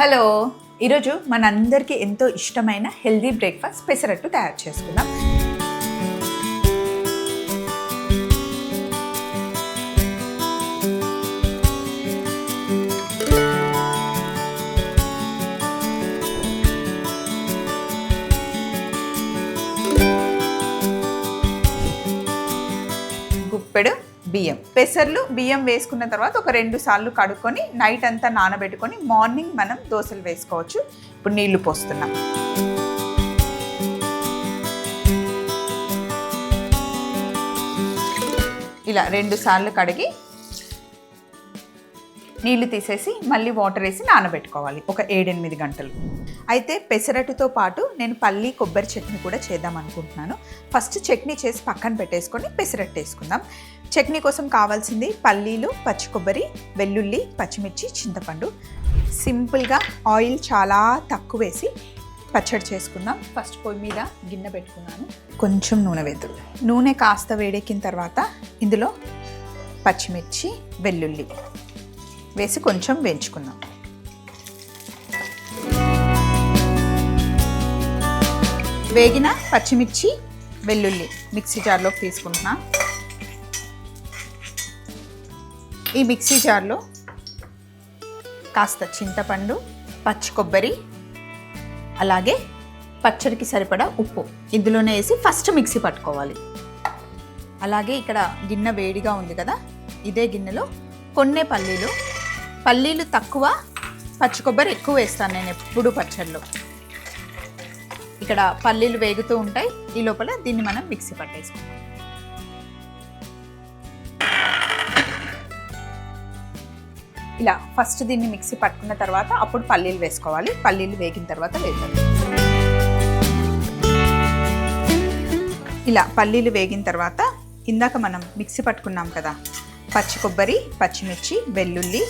Hello. ఈరోజు మనందరికీ ఎంతో ఇష్టమైన హెల్దీ బ్రేక్ఫాస్ట్ పెసరట్టు తయారు చేసుకుందాం. గుప్పెడు బియ్యం. పెసర్లు బియ్యం వేసుకున్న తర్వాత ఒక రెండు సార్లు కడుక్కొని నైట్ అంతా నానబెట్టుకొని మార్నింగ్ మనం దోశలు వేసుకోవచ్చు. ఇప్పుడు నీళ్ళు పోస్తున్నాం. ఇలా రెండు సార్లు కడిగి నీళ్ళు తీసేసి మళ్ళీ వాటర్ వేసి నానబెట్టుకోవాలి ఒక ఏడెనిమిది గంటలు. అయితే పెసరట్టుతో పాటు నేను పల్లి కొబ్బరి చట్నీ కూడా చేద్దాం అనుకుంటున్నాను. ఫస్ట్ చట్నీ చేసి పక్కన పెట్టేసుకొని పెసరట్టు వేసుకుందాం. చట్నీ కోసం కావాల్సింది పల్లీలు పచ్చి కొబ్బరి వెల్లుల్లి పచ్చిమిర్చి చింతపండు. సింపుల్గా ఆయిల్ చాలా తక్కువ వేసి పచ్చడి చేసుకుందాం. ఫస్ట్ పొయ్యి మీద గిన్నె పెట్టుకున్నాను. కొంచెం నూనె వేద్దు. నూనె కాస్త వేడెక్కిన తర్వాత ఇందులో పచ్చిమిర్చి వెల్లుల్లి వేసి కొంచెం వేయించుకుందాం. వేగిన పచ్చిమిర్చి వెల్లుల్లి మిక్సీ జార్లోకి తీసుకుంటున్నా. ఈ మిక్సీ జార్లో కాస్త చింతపండు పచ్చి కొబ్బరి అలాగే పచ్చడికి సరిపడా ఉప్పు ఇందులోనే వేసి ఫస్ట్ మిక్సీ పట్టుకోవాలి. అలాగే ఇక్కడ గిన్నె వేడిగా ఉంది కదా ఇదే గిన్నెలో కొన్నే పల్లీలు పల్లీలు తక్కువ పచ్చి కొబ్బరి ఎక్కువ వేస్తాను నేను ఎప్పుడు పచ్చళ్ళు. ఇక్కడ పల్లీలు వేగుతూ ఉంటాయి ఈ లోపల దీన్ని మనం మిక్సీ పట్టేసుకుందాం ఇలా ఫస్ట్ దీన్ని మిక్సీ పట్టుకున్న తర్వాత అప్పుడు పల్లీలు వేసుకోవాలి పల్లీలు వేగిన తర్వాత వేద్దాం ఇలా పల్లీలు వేగిన తర్వాత ఇందాక మనం మిక్సీ పట్టుకున్నాం కదా పచ్చి కొబ్బరి పచ్చిమిర్చి వెల్లుల్లి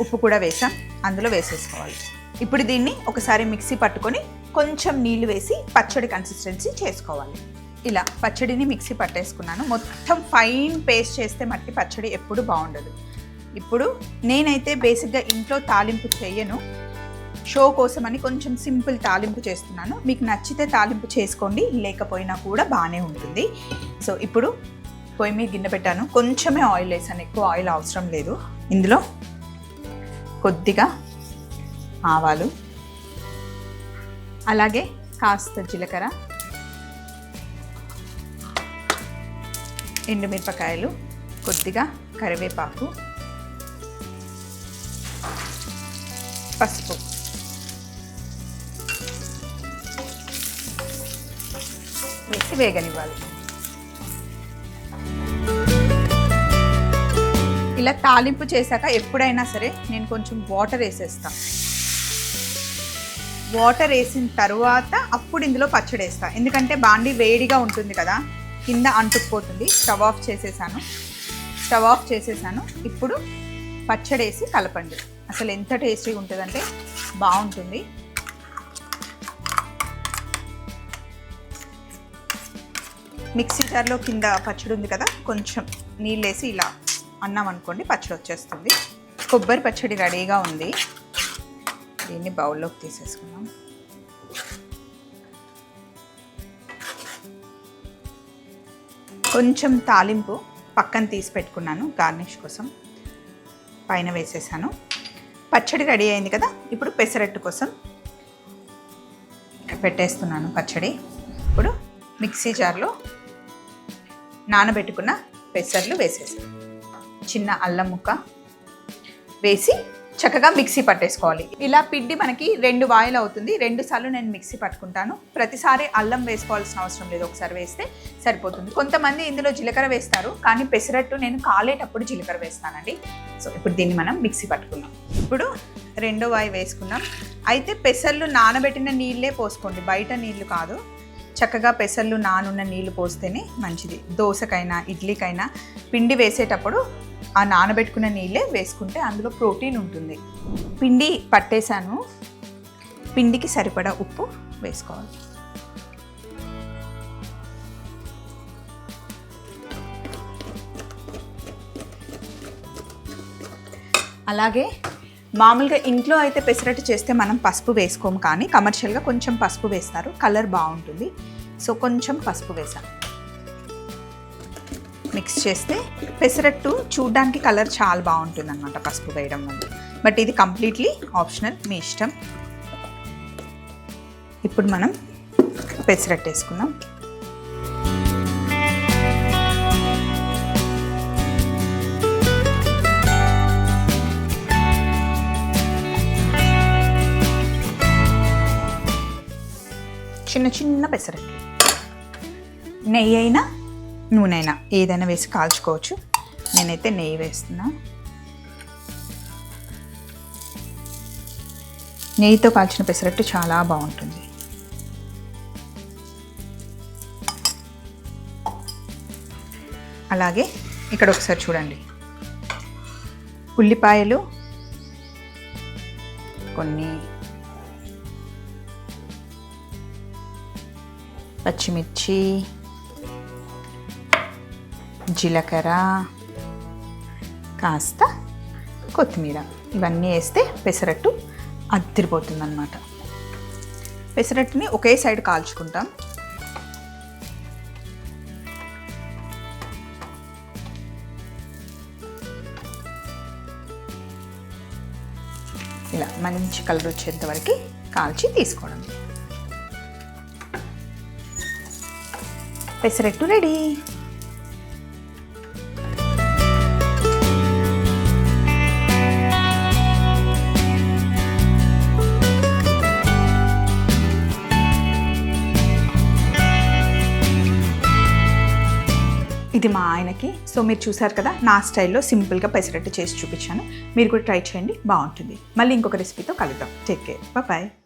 ఉప్పు కూడా వేసాం. అందులో వేసేసుకోవాలి. ఇప్పుడు దీన్ని ఒకసారి మిక్సీ పట్టుకొని కొంచెం నీళ్ళు వేసి పచ్చడి కన్సిస్టెన్సీ చేసుకోవాలి. ఇలా పచ్చడిని మిక్సీ పట్టేసుకున్నాను. మొత్తం ఫైన్ పేస్ట్ చేస్తే మట్టి పచ్చడి ఎప్పుడు బాగుండదు. ఇప్పుడు నేనైతే బేసిక్గా ఇంట్లో తాలింపు చేయను. షో కోసమని కొంచెం సింపుల్ తాలింపు చేస్తున్నాను. మీకు నచ్చితే తాలింపు చేసుకోండి లేకపోయినా కూడా బాగానే ఉంటుంది. సో ఇప్పుడు పొయ్యి మీద గిన్నె పెట్టాను. కొంచెమే ఆయిల్ వేసాను. ఎక్కువ ఆయిల్ అవసరం లేదు. ఇందులో కొద్దిగా ఆవాలు అలాగే కాస్త జీలకర్ర ఎండుమిరపకాయలు కొద్దిగా కరివేపాకు పసుపు. వేసి వేగనివ్వాలి. ఇలా తాలింపు చేశాక ఎప్పుడైనా సరే నేను కొంచెం వాటర్ వేసేస్తాను వాటర్ వేసిన తర్వాత అప్పుడు ఇందులో పచ్చడి వేస్తా. ఎందుకంటే బాండి వేడిగా ఉంటుంది కదా కింద అంటుకుపోతుంది. స్టవ్ ఆఫ్ చేసేసాను. స్టవ్ ఆఫ్ చేసేసాను. ఇప్పుడు పచ్చడి వేసి కలపండి. అసలు ఎంత టేస్టీగా ఉంటుందంటే బాగుంటుంది. మిక్సీ జార్లో కింద పచ్చడి ఉంది కదా కొంచెం నీళ్ళు వేసి ఇలా అన్నాం అనుకోండి పచ్చడి వచ్చేస్తుంది. కొబ్బరి పచ్చడి రెడీగా ఉంది. దీన్ని బౌల్లోకి తీసేసుకున్నాం కొంచెం తాలింపు పక్కన తీసి పెట్టుకున్నాను గార్నిష్ కోసం. పైన వేసేసాను. పచ్చడి రెడీ అయింది కదా ఇప్పుడు పెసరట్టు కోసం పెట్టేస్తున్నాను పచ్చడి. ఇప్పుడు మిక్సీ జార్లో నానబెట్టుకున్న పెసర్లు వేసేసాను. చిన్న అల్లం ముక్క వేసి చక్కగా మిక్సీ పట్టేసుకోవాలి. ఇలా పిండి మనకి రెండు వాయిల్ అవుతుంది. రెండు సార్లు నేను మిక్సీ పట్టుకుంటాను. ప్రతిసారి అల్లం వేసుకోవాల్సిన అవసరం లేదు. ఒకసారి వేస్తే సరిపోతుంది. కొంతమంది ఇందులో జీలకర్ర వేస్తారు. కానీ పెసరట్టు నేను కాలేటప్పుడు జీలకర్ర వేస్తానండి. సో ఇప్పుడు దీన్ని మనం మిక్సీ పట్టుకున్నాం ఇప్పుడు రెండో వాయి వేసుకున్నాం అయితే పెసర్లు నానబెట్టిన నీళ్ళే పోసుకోండి. బయట నీళ్ళు కాదు. చక్కగా పెసర్లు నానున్న నీళ్ళు పోస్తేనే మంచిది. దోశకైనా ఇడ్లీకైనా పిండి వేసేటప్పుడు ఆ నానబెట్టుకున్న నీళ్ళే వేసుకుంటే అందులో ప్రోటీన్ ఉంటుంది. పిండి పట్టేశాను. పిండికి సరిపడా ఉప్పు వేసుకోవాలి. అలాగే మామూలుగా ఇంట్లో అయితే పెసరట్టు చేస్తే మనం పసుపు వేసుకోము కానీ కమర్షియల్గా కొంచెం పసుపు వేస్తారు. కలర్ బాగుంటుంది. సో కొంచెం పసుపు వేసాను మిక్స్ చేస్తే పెసరట్టు చూడ్డానికి కలర్ చాలా బాగుంటుంది అనమాట పసుపు వేయడం వల్ల. బట్ ఇది కంప్లీట్లీ ఆప్షనల్ మీ ఇష్టం. ఇప్పుడు మనం పెసరట్టు వేసుకుందాం. చిన్న చిన్న పెసరట్టు నెయ్యి అయినా నూనె అయినా ఏదైనా వేసి కాల్చుకోవచ్చు. నేనైతే నెయ్యి వేస్తున్నా. నెయ్యితో కాల్చిన పెసరట్టు చాలా బాగుంటుంది. అలాగే ఇక్కడ ఒకసారి చూడండి. ఉల్లిపాయలు కొన్ని పచ్చిమిర్చి జీలకర్ర కాస్త కొత్తిమీర. ఇవన్నీ వేస్తే పెసరట్టు అద్దరిపోతుంది అనమాట పెసరట్టుని ఒకే సైడ్ కాల్చుకుంటాం. ఇలా మంచి కలర్ వచ్చేంత వరకు కాల్చి తీసుకోవడం. పెసరట్టు రెడీ. ఇది మా ఆయనకి. సో మీరు చూసారు కదా నా స్టైల్లో సింపుల్గా పెసరట్టు చేసి చూపించాను. మీరు కూడా ట్రై చేయండి బాగుంటుంది. మళ్ళీ ఇంకొక రెసిపీతో కలుద్దాం. Take care. బాయ్